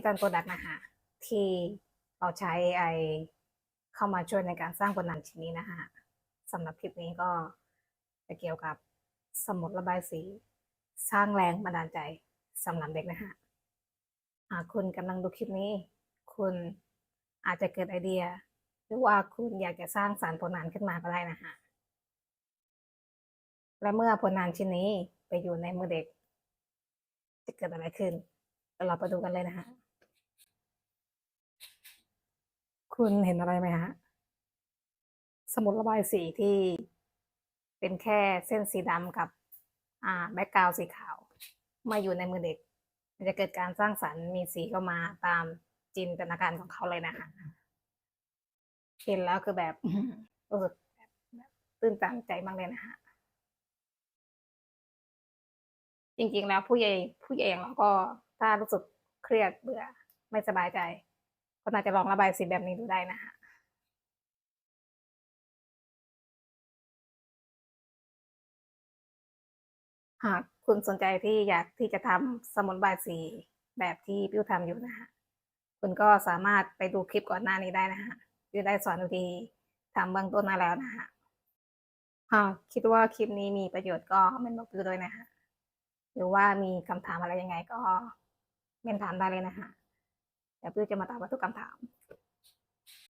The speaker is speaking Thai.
กิตันโปรดักต์นะคะที่เราใช้ไอเข้ามาช่วยในการสร้างผลงานชิ้นนี้นะคะสำหรับคลิปนี้ก็จะเกี่ยวกับสมุดระบายสี สร้างแรงบันดาลใจสำหรับเด็กนะคะหากคุณกำลังดูคลิปนี้ คุณอาจจะเกิดไอเดีย หรือว่าคุณอยากจะสร้างสารรผลงานขึ้นมาก็ได้นะคะและเมื่อผลงานชิ้นนี้ไปอยู่ในมือเด็ก จะเกิดอะไรขึ้นเดี๋ยวเราไปดูกันเลยนะฮะ คุณเห็นอะไรไหมฮะ สมุดระบายสีที่เป็นแค่เส้นสีดำกับ อ่าแบ็กกราวสีขาว มาอยู่ในมือเด็ก มันจะเกิดการสร้างสรรค์มีสีเข้ามาตามจินตนาการของเขาเลยนะคะเห็นแล้วคือแบบรู้สึกแบบแบบตื่นตันใจมากเลยนะฮะจริงๆแล้วผู้ใหญ่ผู้ใหญ่อย่างเราก็ถ้ารู้สึกเครียดเบื่อไม่สบายใจ ก็น่าจจะลองระบายสีแบบนี้ดูได้นะฮะหากคุณสนใจที่อยากที่จะทำสมุนระบายสีแบบที่ปิ้วทำอยู่นะฮะคุณก็สามารถไปดูคลิปก่อนหน้านี้ได้นะฮะปิ้วได้สอนวิธีทำเบื้องต้นมาแล้วนะฮะหากคิดว่าคลิปนี้มีประโยชน์ก็เมนบอกปิ้วด้วยนะฮะหรือว่ามีคำถามอะไรยังไงก็เมนถามได้เลยนะฮะ เดี๋ยวปิ้วจะมาตอบว่าทุกคำถาม